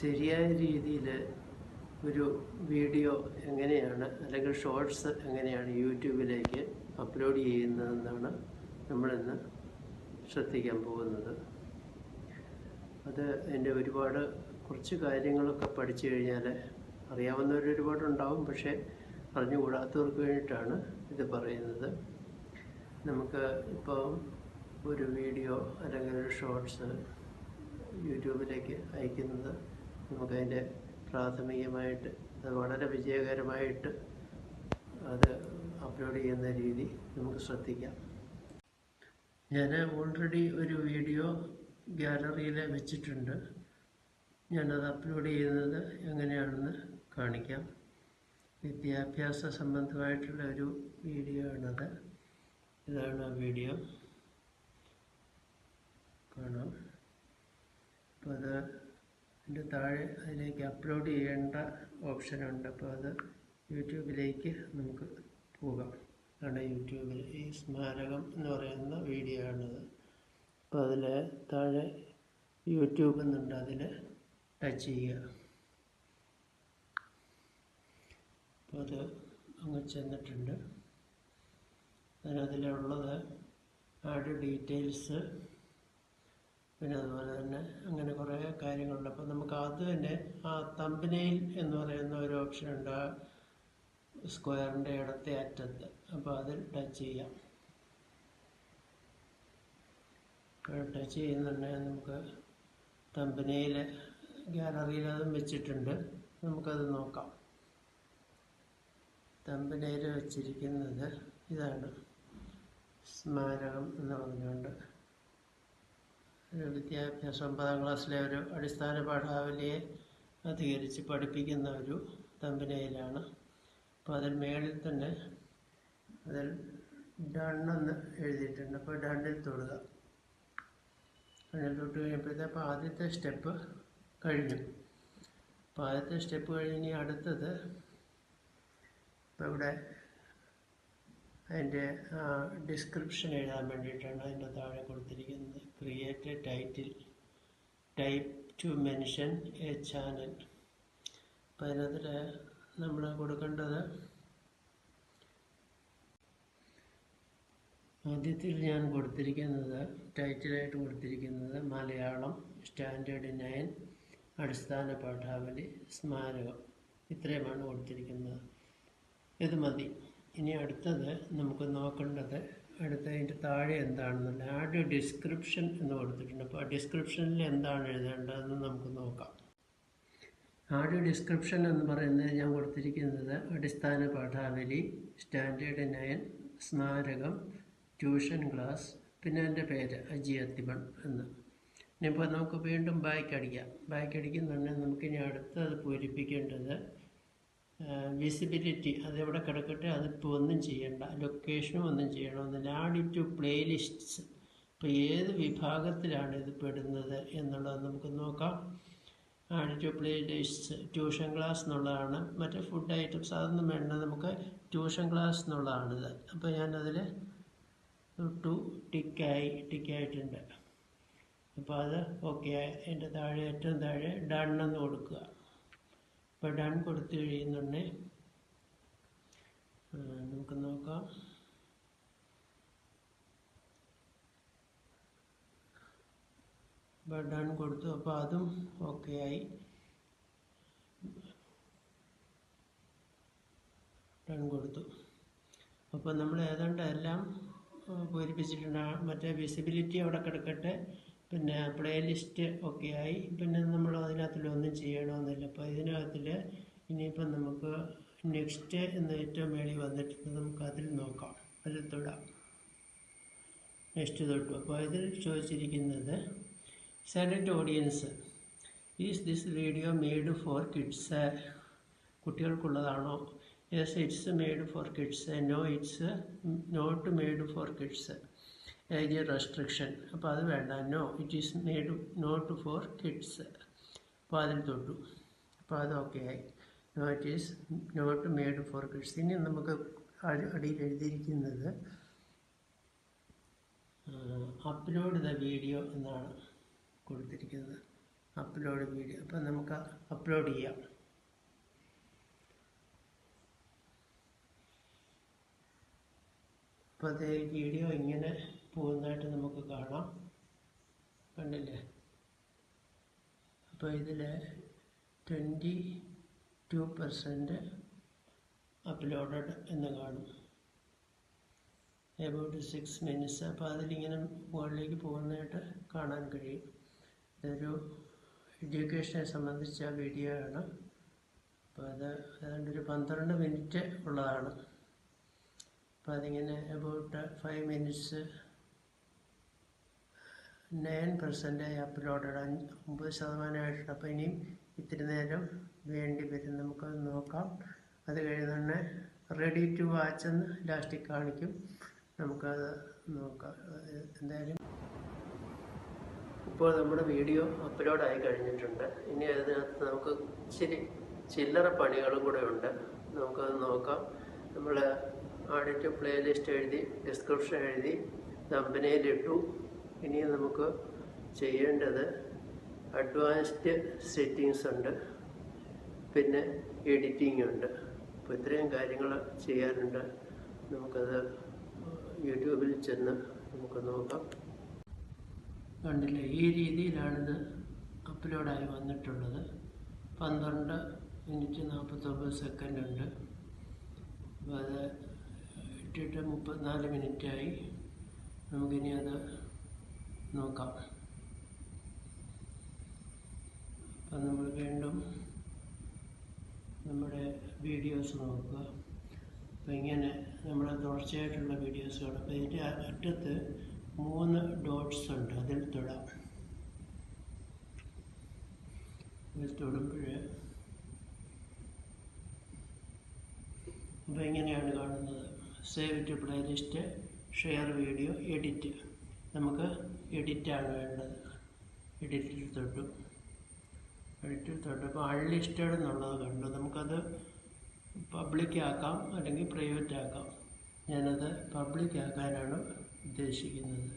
ശരിയായ രീതിയിൽ ഒരു വീഡിയോ എങ്ങനെയാണ് അല്ലെങ്കിൽ ഷോർട്സ് എങ്ങനെയാണ് യൂട്യൂബിലേക്ക് അപ്ലോഡ് ചെയ്യുന്നതെന്നാണ് നമ്മളിന്ന് ശ്രദ്ധിക്കാൻ പോകുന്നത്. അത് എന്റെ ഒരുപാട് കുറച്ച് കാര്യങ്ങളൊക്കെ പഠിച്ചു കഴിഞ്ഞാൽ അറിയാവുന്നവർ ഒരുപാടുണ്ടാവും പക്ഷേ അറിഞ്ഞുകൂടാത്തവർക്ക് വേണ്ടിയിട്ടാണ് ഇത് പറയുന്നത്. നമുക്ക് ഇപ്പോൾ ഒരു വീഡിയോ അല്ലെങ്കിൽ ഒരു ഷോർട്സ് യൂട്യൂബിലേക്ക് അയക്കുന്നത് നമുക്കതിന്റെ പ്രാഥമികമായിട്ട് അത് വളരെ വിജയകരമായിട്ട് അത് അപ്ലോഡ് ചെയ്യുന്ന രീതി നമുക്ക് ശ്രദ്ധിക്കാം. ഞാൻ ഓൾറെഡി ഒരു വീഡിയോ ഗാലറിയിൽ വെച്ചിട്ടുണ്ട്. ഞാനത് അപ്ലോഡ് ചെയ്യുന്നത് എങ്ങനെയാണെന്ന് കാണിക്കാം. വിദ്യാഭ്യാസ സംബന്ധമായിട്ടുള്ള ഒരു വീഡിയോ ആണത്. ഇതാണ് ആ വീഡിയോ കാണാം. അപ്പോൾ അത് അതിന്റെ താഴെ അതിലേക്ക് അപ്ലോഡ് ചെയ്യേണ്ട ഓപ്ഷനുണ്ട് അപ്പോൾ അത് യൂട്യൂബിലേക്ക് നമുക്ക് പോകാം. അതാണ് യൂട്യൂബിൽ ഈ സ്മാരകം എന്ന് പറയുന്ന വീഡിയോ ആണത്. അപ്പോൾ അതിൽ താഴെ യൂട്യൂബ് എന്നുണ്ട്. അതിൽ ടച്ച് ചെയ്യുക. അപ്പോൾ അത് അങ്ങ് ചെന്നിട്ടുണ്ട്. അതിനതിലുള്ളത് ആഡ് ഡീറ്റെയിൽസ് പിന്നെ അതുപോലെ തന്നെ അങ്ങനെ കുറേ കാര്യങ്ങളുണ്ട്. അപ്പോൾ നമുക്ക് അത് തന്നെ ആ തമ്പനയിൽ എന്ന് പറയുന്ന ഒരു ഓപ്ഷൻ ഉണ്ട് ആ സ്ക്വയറിന്റെ ഇടത്തെ അറ്റത്ത്. അപ്പോൾ അതിൽ ടച്ച് ചെയ്യാം. ടച്ച് ചെയ്യുന്നുണ്ടെങ്കിൽ നമുക്ക് തമ്പനയിൽ ഗാലറിയിൽ അതും വെച്ചിട്ടുണ്ട്. നമുക്കത് നോക്കാം. തമ്പനയിൽ വെച്ചിരിക്കുന്നത് ഇതാണ് സ്മാരകം എന്ന് പറഞ്ഞുകൊണ്ട്. വിദ്യാഭ്യാസം ഒമ്പതാം ക്ലാസ്സിലെ ഒരു അടിസ്ഥാന പാഠാവലിയെ അധികരിച്ച് പഠിപ്പിക്കുന്ന ഒരു തമ്പനയിലാണ്. അപ്പോൾ അതിൽ മേളിൽ തന്നെ അതിൽ ഡണ്ണെന്ന് എഴുതിയിട്ടുണ്ട്. അപ്പോൾ ഡണ്ണിൽ തൊടുക. ഡണ്ണിൽ തൊട്ട് കഴിയുമ്പോഴത്തെ അപ്പോൾ ആദ്യത്തെ സ്റ്റെപ്പ് കഴിഞ്ഞു. അപ്പോൾ ആദ്യത്തെ സ്റ്റെപ്പ് കഴിഞ്ഞ് അടുത്തത് ഇപ്പോൾ ഇവിടെ അതിന്റെ ഡിസ്ക്രിപ്ഷൻ എഴുതാൻ വേണ്ടിയിട്ടാണ് അതിന്റെ താഴെ കൊടുത്തിരിക്കുന്നത്. Create a title type to mention a channel അപ്പോൾ അതിനകത്ത് നമ്മൾ കൊടുക്കേണ്ടത് ആദ്യത്തിൽ ഞാൻ കൊടുത്തിരിക്കുന്നത് ടൈറ്റിലായിട്ട് കൊടുത്തിരിക്കുന്നത് മലയാളം സ്റ്റാൻഡേർഡ് നയൻ അടിസ്ഥാന പാഠാവലി സ്മാരകം. ഇത്രയുമാണ് കൊടുത്തിരിക്കുന്നത്. ഇത് മതി. ഇനി അടുത്തത് നമുക്ക് നോക്കേണ്ടത് അടുത്ത അതിന്റെ താഴെ എന്താണെന്നല്ല ആഡ് ഡിസ്ക്രിപ്ഷൻ എന്ന് കൊടുത്തിട്ടുണ്ട്. അപ്പോൾ ആ ഡിസ്ക്രിപ്ഷനിൽ എന്താണ് എഴുതേണ്ടതെന്ന് നമുക്ക് നോക്കാം. ആഡ് ഡിസ്ക്രിപ്ഷൻ എന്ന് പറയുന്നത് ഞാൻ കൊടുത്തിരിക്കുന്നത് അടിസ്ഥാന പാഠാവലി സ്റ്റാൻഡേർഡ് നയൻ സ്മാരകം ട്യൂഷൻ ക്ലാസ് പിന്നെ എന്റെ പേര് അജി അത്തിമൺ എന്ന്. ഇനിയിപ്പോൾ നമുക്ക് വീണ്ടും ബാക്ക് അടിക്കാം ബാക്ക് അടിക്കുന്നുണ്ടെങ്കിൽ നമുക്കിനി അടുത്തത് പൂരിപ്പിക്കേണ്ടത് വിസിബിലിറ്റി അതെവിടെ കിടക്കട്ടെ അതിപ്പോൾ ഒന്നും ചെയ്യണ്ട. ലൊക്കേഷനും ഒന്നും ചെയ്യണമെന്നില്ല ആഡ് ടു പ്ലേലിസ്റ്റ്സ് ഇപ്പോൾ ഏത് വിഭാഗത്തിലാണ് ഇത് പെടുന്നത് എന്നുള്ളത് നമുക്ക് നോക്കാം. Add to playlists tuition class എന്നുള്ളതാണ്. മറ്റേ ഫുഡ് ഐറ്റംസ് അതൊന്നും വേണ്ട. നമുക്ക് ട്യൂഷൻ ക്ലാസ് എന്നുള്ളതാണിത് അപ്പോൾ ഞാനതിൽ ടു ടിക്കായി ടിക്കായിട്ടുണ്ട് അപ്പോൾ അത് ഓക്കെ അതിന്റെ താഴെ ഏറ്റവും താഴെ ഡണ്ണെന്ന് കൊടുക്കുക. ഇപ്പോൾ കൊടുത്തു കഴിയുന്നുണ്ട്. നമുക്ക് നോക്കാം. ഇപ്പോൾ കൊടുത്തു അപ്പോൾ അതും ഓക്കെ ആയി. ഡൺ കൊടുത്തു. അപ്പോൾ നമ്മൾ ഏതാണ്ട് എല്ലാം പൂരിപ്പിച്ചിട്ടുണ്ട്. മറ്റേ വിസിബിലിറ്റി അവിടെ കിടക്കട്ടെ. പിന്നെ പ്ലേലിസ്റ്റ് ഒക്കെ ആയി പിന്നെ നമ്മൾ അതിനകത്തിലൊന്നും ചെയ്യണമെന്നില്ല. അപ്പോൾ ഇതിനകത്തിൽ ഇനിയിപ്പം നമുക്ക് നെക്സ്റ്റ് എന്ന ഏറ്റവും മേളിൽ വന്നിട്ടുണ്ട് നമുക്ക് അതിൽ നോക്കാം. അതിൽ തൊടാം. നെക്സ്റ്റ് തൊട്ടു. അപ്പോൾ ഇതിൽ ചോദിച്ചിരിക്കുന്നത് select audience is this video made for kids കുട്ടികൾക്കുള്ളതാണോ? Yes it's made for kids no it's not made for kids age restriction. അപ്പോൾ അത് വേണ്ട. No it is made not for kids അപ്പോൾ അതിൽ തൊട്ടു. അപ്പോൾ അത് ഓക്കെ ആയി. No it is not made for kids ഇനി നമുക്ക് അടി- അടിയിൽ എഴുതിയിരിക്കുന്നത് അപ്ലോഡ് ദ വീഡിയോ എന്നാണ് കൊടുത്തിരിക്കുന്നത്. അപ്ലോഡ് വീഡിയോ അപ്പം നമുക്ക് അപ്ലോഡ് ചെയ്യാം. അപ്പോൾ അതേ വീഡിയോ ഇങ്ങനെ പോകുന്നതായിട്ട് നമുക്ക് കാണാം. കണ്ടില്ലേ? അപ്പോൾ ഇതിൽ ട്വന്റി ടു പെർസെന്റ് അപ്ലോഡഡ് എന്ന് കാണും. എബൌട്ട് സിക്സ് മിനിറ്റ്സ് അപ്പോൾ അതിലിങ്ങനെ മുകളിലേക്ക് പോകുന്നതായിട്ട് കാണാൻ കഴിയും. ഇതൊരു എഡ്യൂക്കേഷനെ സംബന്ധിച്ച വീഡിയോ ആണ്. അപ്പോൾ അത് ഏതാണ്ട് ഒരു പന്ത്രണ്ട് മിനിറ്റ് ഉള്ളതാണ്. അപ്പോൾ അതിങ്ങനെ എബൌട്ട് ഫൈവ് മിനിറ്റ്സ് നയൻ പെർസെന്റായി അപ്ലോഡഡ് അഞ്ച് ഒമ്പത് ശതമാനമായിട്ടുണ്ട് അപ്പോൾ ഇനിയും ഇത്തിരി നേരം വേണ്ടി വരും. നമുക്ക് നോക്കാം. അത് കഴിഞ്ഞ് റെഡി ടു വാച്ച് എന്ന് ലാസ്റ്റിൽ കാണിക്കും. നമുക്കത് നോക്കാം. എന്തായാലും. ഇപ്പോൾ നമ്മുടെ വീഡിയോ അപ്ലോഡായി കഴിഞ്ഞിട്ടുണ്ട്. ഇനി അതിനകത്ത് നമുക്ക് ഇച്ചിരി ചില്ലറ പണികളും കൂടെ ഉണ്ട്. നമുക്കത് നോക്കാം. നമ്മൾ ആഡിറ്റ് പ്ലേലിസ്റ്റ് എഴുതി ഡിസ്ക്രിപ്ഷൻ എഴുതി കമ്പനിയിലിട്ടു ഇനി നമുക്ക് ചെയ്യേണ്ടത് അഡ്വാൻസ്ഡ് സെറ്റിങ്സ് ഉണ്ട് പിന്നെ എഡിറ്റിംഗ് ഉണ്ട്. അപ്പോൾ ഇത്രയും കാര്യങ്ങൾ ചെയ്യാറുണ്ട് നമുക്കത് യൂട്യൂബിൽ ചെന്ന് നമുക്ക് നോക്കാം. കണ്ടില്ലേ ഈ രീതിയിലാണിത് അപ്ലോഡായി വന്നിട്ടുള്ളത്. പന്ത്രണ്ട് മിനിറ്റ് നാൽപ്പത്തൊമ്പത് സെക്കൻഡ് ഉണ്ട്. അപ്പോൾ അത് ഇട്ടിട്ട് മുപ്പത്തിനാല് മിനിറ്റായി നമുക്കിനി അത് നോക്കാം. അപ്പം നമ്മൾ വീണ്ടും നമ്മുടെ വീഡിയോസ് നോക്കുക. അപ്പം ഇങ്ങനെ നമ്മുടെ തുടർച്ചയായിട്ടുള്ള വീഡിയോസ് കാണും. അപ്പോൾ ഇതിന്റെ അറ്റത്ത് മൂന്ന് ഡോട്ട്സ് ഉണ്ട്. അതിൽ തൊടാം. ഇതിൽ തൊടുമ്പോൾ അപ്പോൾ ഇങ്ങനെയാണ് കാണുന്നത്. Save to playlist share video edit. നമുക്ക് എഡിറ്റാണ് വേണ്ടത് എഡിറ്റിൽ തൊട്ടു എഡിറ്റിൽ തൊട്ടപ്പോൾ അൺലിസ്റ്റഡ് എന്നുള്ളത് കണ്ടു. നമുക്കത് പബ്ലിക് ആക്കാം അല്ലെങ്കിൽ പ്രൈവറ്റ് ആക്കാം ഞാനത് പബ്ലിക് ആക്കാനാണ് ഉദ്ദേശിക്കുന്നത്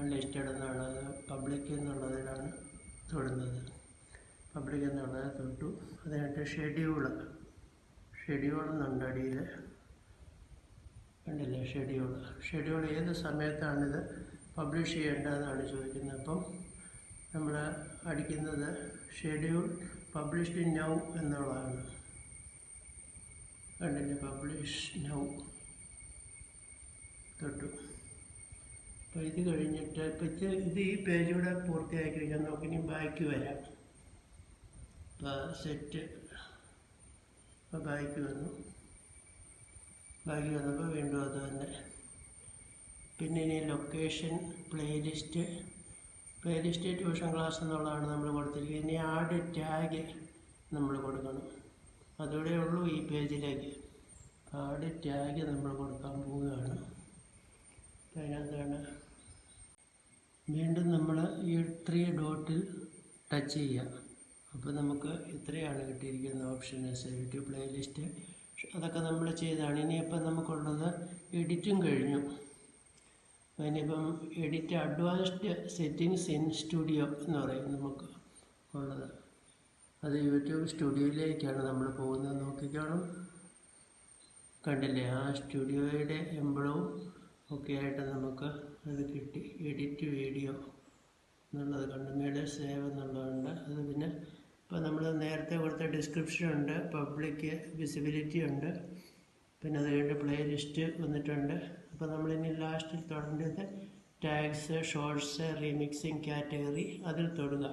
അൺലിസ്റ്റഡ് എന്നുള്ളത് പബ്ലിക് എന്നുള്ളതിലാണ് തൊടുന്നത്. പബ്ലിക് എന്നുള്ളത് തൊട്ടു. അതിനായിട്ട് ഷെഡ്യൂൾ ഷെഡ്യൂൾ. എന്നുണ്ട് അടിയിൽ കണ്ടില്ലേ ഷെഡ്യൂൾ? ഷെഡ്യൂൾ ഏത് സമയത്താണിത്? പബ്ലിഷ് ചെയ്യേണ്ടതെന്നാണ് ചോദിക്കുന്നത്. അപ്പം നമ്മൾ അടിക്കുന്നത് ഷെഡ്യൂൾ പബ്ലിഷ്ഡ് നൗ എന്നുള്ളതാണ്. കണ്ടില്ല? പബ്ലിഷ് നൗ തൊട്ടു. അപ്പോൾ ഇത് കഴിഞ്ഞിട്ട് ഇപ്പം ഇത് ഈ പേജ് കൂടെ പൂർത്തിയാക്കി കഴിഞ്ഞാൽ നമുക്ക് ഇനി ബാക്കി വരാം. അപ്പോൾ സെറ്റ് അപ്പോൾ ബാക്കി വന്നു. ബാക്കി വന്നപ്പോൾ വീണ്ടും അത് തന്നെ. പിന്നെ ഇനി location playlist playlist tuition class എന്നുള്ളതാണ് നമ്മൾ കൊടുത്തിരിക്കുന്നത്. ഇനി ആഡ് ടാഗ് നമ്മൾ കൊടുക്കണം. അതോടെ ഉള്ളൂ ഈ പേജിലേക്ക് ആഡ് ടാഗ് നമ്മൾ കൊടുക്കാൻ പോവുകയാണ്. അതിനകത്താണ്. വീണ്ടും നമ്മൾ ഈ ത്രീ ഡോട്ടിൽ ടച്ച് ചെയ്യുക. അപ്പോൾ നമുക്ക് ഇത്രയാണ് കിട്ടിയിരിക്കുന്ന ഓപ്ഷൻ സേവ് ടു പ്ലേലിസ്റ്റ് അതൊക്കെ നമ്മൾ ചെയ്താണ് ഇനിയിപ്പോൾ നമുക്കുള്ളത് എഡിറ്റും കഴിഞ്ഞു. ഇനിയിപ്പം edit advanced settings in studio എന്ന് പറയും നമുക്ക് ഉള്ളത്. അത് യൂട്യൂബ് സ്റ്റുഡിയോയിലേക്കാണ് നമ്മൾ പോകുന്നത്. നോക്കിക്കാണും. കണ്ടില്ലേ? ആ സ്റ്റുഡിയോയുടെ എംബളവും ഒക്കെ ആയിട്ട് നമുക്ക് അത് കിട്ടി. എഡിറ്റ് വീഡിയോ എന്നുള്ളത് കണ്ട്. മേലെ സേവ് എന്നുള്ളതുണ്ട്. അത് പിന്നെ ഇപ്പോൾ നമ്മൾ നേരത്തെ കൊടുത്ത ഡിസ്ക്രിപ്ഷൻ ഉണ്ട്. പബ്ലിക് വിസിബിലിറ്റി ഉണ്ട്. പിന്നെ അത് കഴിഞ്ഞ് പ്ലേ ലിസ്റ്റ് വന്നിട്ടുണ്ട്. അപ്പോൾ ഇനി ലാസ്റ്റിൽ തൊടേണ്ടത് ടാഗ്സ് ഷോർട്സ് റീമിക്സിങ് കാറ്റഗറി അതിൽ തൊടുക.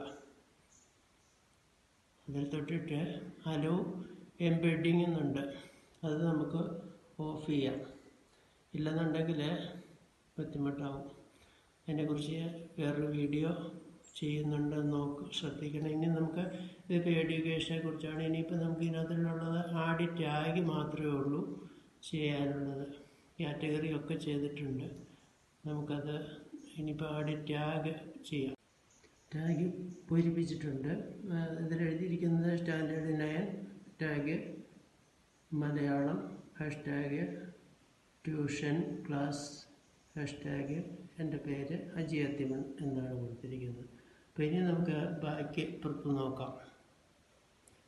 അതിൽ തൊട്ടിട്ട് ഹലോ എംബെഡിങ് എന്നുണ്ട്. അത് നമുക്ക് ഓഫ് ചെയ്യാം. ഇല്ലെന്നുണ്ടെങ്കിൽ ബുദ്ധിമുട്ടാവും. അതിനെക്കുറിച്ച് വേറൊരു വീഡിയോ ചെയ്യുന്നുണ്ട് നോക്ക് ശ്രദ്ധിക്കണം. ഇനി നമുക്ക് ഇതിപ്പോൾ എഡ്യൂക്കേഷനെ കുറിച്ചാണ്. ഇനിയിപ്പോൾ നമുക്ക് ഇതിനകത്തുള്ളത് ആഡ് ടാഗ് മാത്രമേ ഉള്ളൂ ചെയ്യാനുള്ളത്. കാറ്റഗറി ഒക്കെ ചെയ്തിട്ടുണ്ട്. നമുക്കത് ഇനിയിപ്പോൾ അവിടെ ടാഗ് ചെയ്യാം. ടാഗ് പൂരിപ്പിച്ചിട്ടുണ്ട്. ഇതിലെഴുതിയിരിക്കുന്നത് standard nine tag Malayalam hashtag tuition class hashtag എന്റെ പേര് അജി അത്തിമൺ എന്നാണ് കൊടുത്തിരിക്കുന്നത്. അപ്പോൾ ഇനി നമുക്ക് ബാക്കി പുറത്ത് നോക്കാം.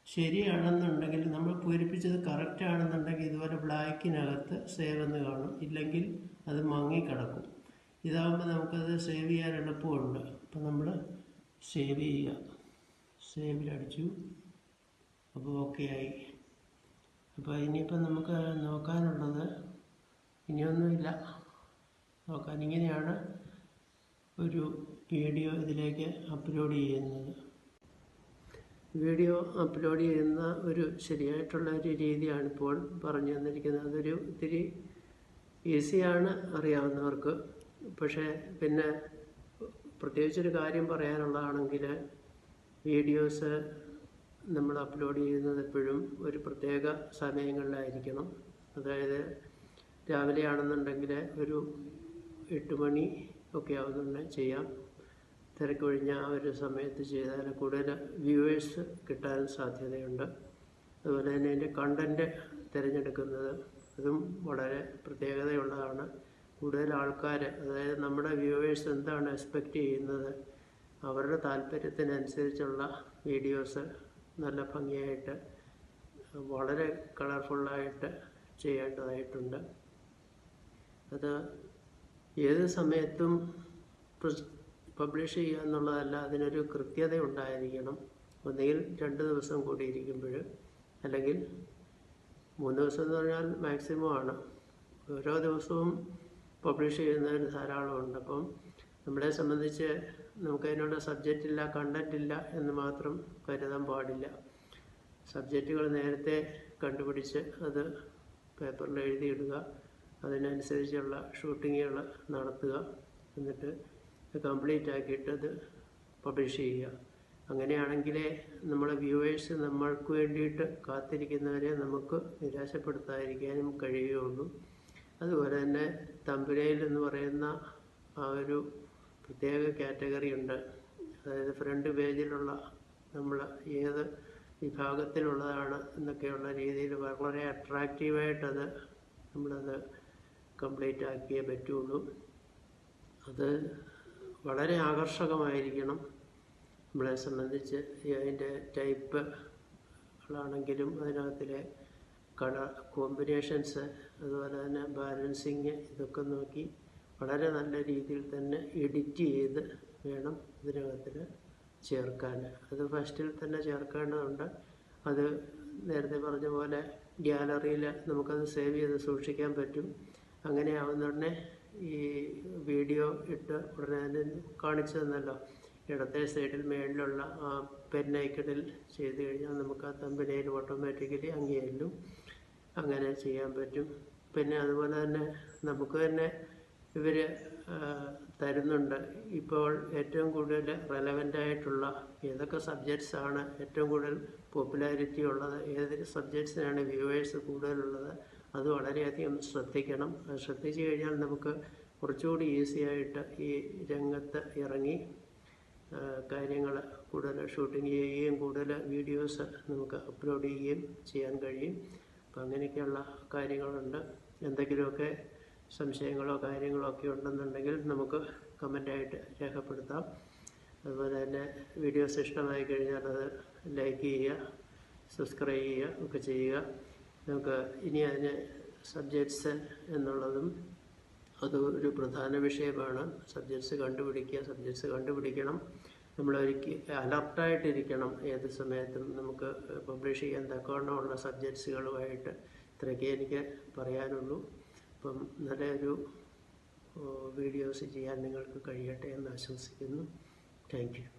ശരിയാണെന്നുണ്ടെങ്കിൽ നമ്മൾ പൂരിപ്പിച്ചത് കറക്റ്റ് ആണെന്നുണ്ടെങ്കിൽ ഇതുപോലെ ബ്ലാക്കിനകത്ത് സേവ് എന്ന് കാണും. ഇല്ലെങ്കിൽ അത് മങ്ങിക്കിടക്കും. ഇതാകുമ്പോൾ നമുക്കത് സേവ് ചെയ്യാൻ എളുപ്പമുണ്ട്. അപ്പം നമ്മൾ സേവ് ചെയ്യുക. സേവിലടിച്ചു അപ്പോൾ ഓക്കെ ആയി. അപ്പോൾ ഇനിയിപ്പോൾ നമുക്ക് നോക്കാനുള്ളത് ഇനിയൊന്നുമില്ല. നോക്കാൻ ഇങ്ങനെയാണ് ഒരു വീഡിയോ ഇതിലേക്ക് അപ്ലോഡ് ചെയ്യുന്നത്. വീഡിയോ അപ്ലോഡ് ചെയ്യുന്ന ഒരു ശരിയായിട്ടുള്ള ഒരു രീതിയാണ് ഇപ്പോൾ പറഞ്ഞു തന്നിരിക്കുന്നത്. അതൊരു ഇത്തിരി ഈസിയാണ് അറിയാവുന്നവർക്ക്. പക്ഷേ പിന്നെ പ്രത്യേകിച്ചൊരു കാര്യം പറയാനുള്ളതാണെങ്കിൽ വീഡിയോസ് നമ്മൾ അപ്ലോഡ് ചെയ്യുന്നത് എപ്പോഴും ഒരു പ്രത്യേക സമയങ്ങളിലായിരിക്കണം. അതായത് രാവിലെ ആണെന്നുണ്ടെങ്കിൽ ഒരു എട്ട് മണി ഒക്കെ ആവുന്നുണ്ടെങ്കിൽ ചെയ്യാം തിരക്കൊഴിഞ്ഞ ആ ഒരു സമയത്ത് ചെയ്താൽ കൂടുതൽ വ്യൂവേഴ്സ് കിട്ടാൻ സാധ്യതയുണ്ട്. അതുപോലെ തന്നെ അതിന്റെ കണ്ടന്റ് തിരഞ്ഞെടുക്കുന്നത് അതും വളരെ പ്രത്യേകതയുള്ളതാണ്. കൂടുതൽ ആൾക്കാർ അതായത് നമ്മുടെ വ്യൂവേഴ്സ് എന്താണ് എക്സ്പെക്റ്റ് ചെയ്യുന്നത്? അവരുടെ താല്പര്യത്തിനനുസരിച്ചുള്ള വീഡിയോസ് നല്ല ഭംഗിയായിട്ട് വളരെ കളർഫുള്ളായിട്ട് ചെയ്യേണ്ടതായിട്ടുണ്ട്. അത് ഏത് സമയത്തും പബ്ലിഷ് ചെയ്യുക എന്നുള്ളതല്ല അതിനൊരു കൃത്യത ഉണ്ടായിരിക്കണം ഒന്നുകിൽ രണ്ട് ദിവസം കൂടിയിരിക്കുമ്പോൾ അല്ലെങ്കിൽ മൂന്ന് ദിവസം എന്ന് പറഞ്ഞാൽ മാക്സിമം ആണ്. ഓരോ ദിവസവും പബ്ലിഷ് ചെയ്യുന്നവർ ധാരാളമുണ്ട് അപ്പം നമ്മളെ സംബന്ധിച്ച് നമുക്കതിനുള്ള സബ്ജക്റ്റ് ഇല്ല കണ്ടന്റ് ഇല്ല എന്ന് മാത്രം കരുതാൻ പാടില്ല. സബ്ജക്റ്റുകൾ നേരത്തെ കണ്ടുപിടിച്ച് അത് പേപ്പറിൽ എഴുതിയിടുക അതിനനുസരിച്ചുള്ള ഷൂട്ടിങ്ങുകൾ നടത്തുക എന്നിട്ട് കംപ്ലീറ്റ് ആക്കിയിട്ട് അത് പബ്ലിഷ് ചെയ്യുക. അങ്ങനെയാണെങ്കിലേ നമ്മളെ വ്യൂവേഴ്സ് നമ്മൾക്ക് വേണ്ടിയിട്ട് കാത്തിരിക്കുന്നവരെ നമുക്ക് നിരാശപ്പെടുത്താതിരിക്കാനും കഴിയുകയുള്ളൂ. അതുപോലെ തന്നെ തമ്പുരയിൽ എന്ന് പറയുന്ന ആ ഒരു പ്രത്യേക കാറ്റഗറി ഉണ്ട്. അതായത് ഫ്രണ്ട് പേജിലുള്ള നമ്മൾ ഏത് വിഭാഗത്തിലുള്ളതാണ് എന്നൊക്കെയുള്ള രീതിയിൽ വളരെ അട്രാക്റ്റീവായിട്ടത് നമ്മളത് കംപ്ലീറ്റ് ആക്കിയേ പറ്റുള്ളൂ. അത് വളരെ ആകർഷകമായിരിക്കണം. നമ്മളെ സംബന്ധിച്ച് അതിന്റെ ടൈപ്പ് ആണെങ്കിലും അതിനകത്തിലെ കളർ കോമ്പിനേഷൻസ് അതുപോലെ തന്നെ ബാലൻസിങ് ഇതൊക്കെ നോക്കി വളരെ നല്ല രീതിയിൽ തന്നെ എഡിറ്റ് ചെയ്ത് വേണം ഇതിനകത്തിൽ ചേർക്കാൻ അത് ഫസ്റ്റിൽ തന്നെ ചേർക്കേണ്ടതുണ്ട്. അത് നേരത്തെ പറഞ്ഞ പോലെ ഗ്യാലറിയിൽ നമുക്കത് സേവ് ചെയ്ത് സൂക്ഷിക്കാൻ പറ്റും. അങ്ങനെ ആവുന്നുടനെ ഈ വീഡിയോ ഇട്ട് ഉടനെ തന്നെ കാണിച്ചു തന്നല്ലോ. ഇടത്തെ സൈഡിൽ മേളിലുള്ള ആ പെൻ ചെയ്ത് കഴിഞ്ഞാൽ നമുക്ക് ആ തമ്പിനയിൽ ഓട്ടോമാറ്റിക്കലി അങ്ങേയല്ലും അങ്ങനെ ചെയ്യാൻ പറ്റും. പിന്നെ അതുപോലെ തന്നെ നമുക്ക് തന്നെ ഇവർ തരുന്നുണ്ട്. ഇപ്പോൾ ഏറ്റവും കൂടുതൽ റെലവന്റ് ആയിട്ടുള്ള ഏതൊക്കെ സബ്ജക്ട്സാണ് ഏറ്റവും കൂടുതൽ പോപ്പുലാരിറ്റി ഉള്ളത് ഏതൊരു സബ്ജക്ട്സിനാണ് വ്യൂവേഴ്സ് കൂടുതലുള്ളത് അത് വളരെയധികം ശ്രദ്ധിക്കണം. അത് ശ്രദ്ധിച്ചു കഴിഞ്ഞാൽ നമുക്ക് കുറച്ചുകൂടി ഈസി ആയിട്ട് ഈ രംഗത്ത് ഇറങ്ങി കാര്യങ്ങൾ കൂടുതൽ ഷൂട്ടിങ് ചെയ്യുകയും കൂടുതൽ വീഡിയോസ് നമുക്ക് അപ്ലോഡ് ചെയ്യുകയും ചെയ്യാൻ കഴിയും. അപ്പം അങ്ങനെയൊക്കെയുള്ള കാര്യങ്ങളുണ്ട്. എന്തെങ്കിലുമൊക്കെ സംശയങ്ങളോ കാര്യങ്ങളോ ഒക്കെ ഉണ്ടെന്നുണ്ടെങ്കിൽ നമുക്ക് കമന്റായിട്ട് രേഖപ്പെടുത്താം. അതുപോലെ തന്നെ വീഡിയോസ് ഇഷ്ടമായി കഴിഞ്ഞാൽ അത് ലൈക്ക് ചെയ്യുക സബ്സ്ക്രൈബ് ചെയ്യുക ഒക്കെ ചെയ്യുക. നമുക്ക് ഇനി അതിന് സബ്ജക്ട്സ് എന്നുള്ളതും അത് ഒരു പ്രധാന വിഷയമാണ്. സബ്ജക്ട്സ് കണ്ടുപിടിക്കുക സബ്ജക്ട്സ് കണ്ടുപിടിക്കണം. നമ്മൾ ഒരിക്കൽ അലർട്ടായിട്ടിരിക്കണം ഏത് സമയത്തും നമുക്ക് പബ്ലിഷ് ചെയ്യാൻ തക്കവണ്ണമുള്ള സബ്ജക്ട്സുകളുമായിട്ട് ഇത്രയൊക്കെ എനിക്ക് പറയാനുള്ളൂ. അപ്പം നല്ലൊരു വീഡിയോസ് ചെയ്യാൻ നിങ്ങൾക്ക് കഴിയട്ടെ എന്ന് ആശംസിക്കുന്നു. Thank you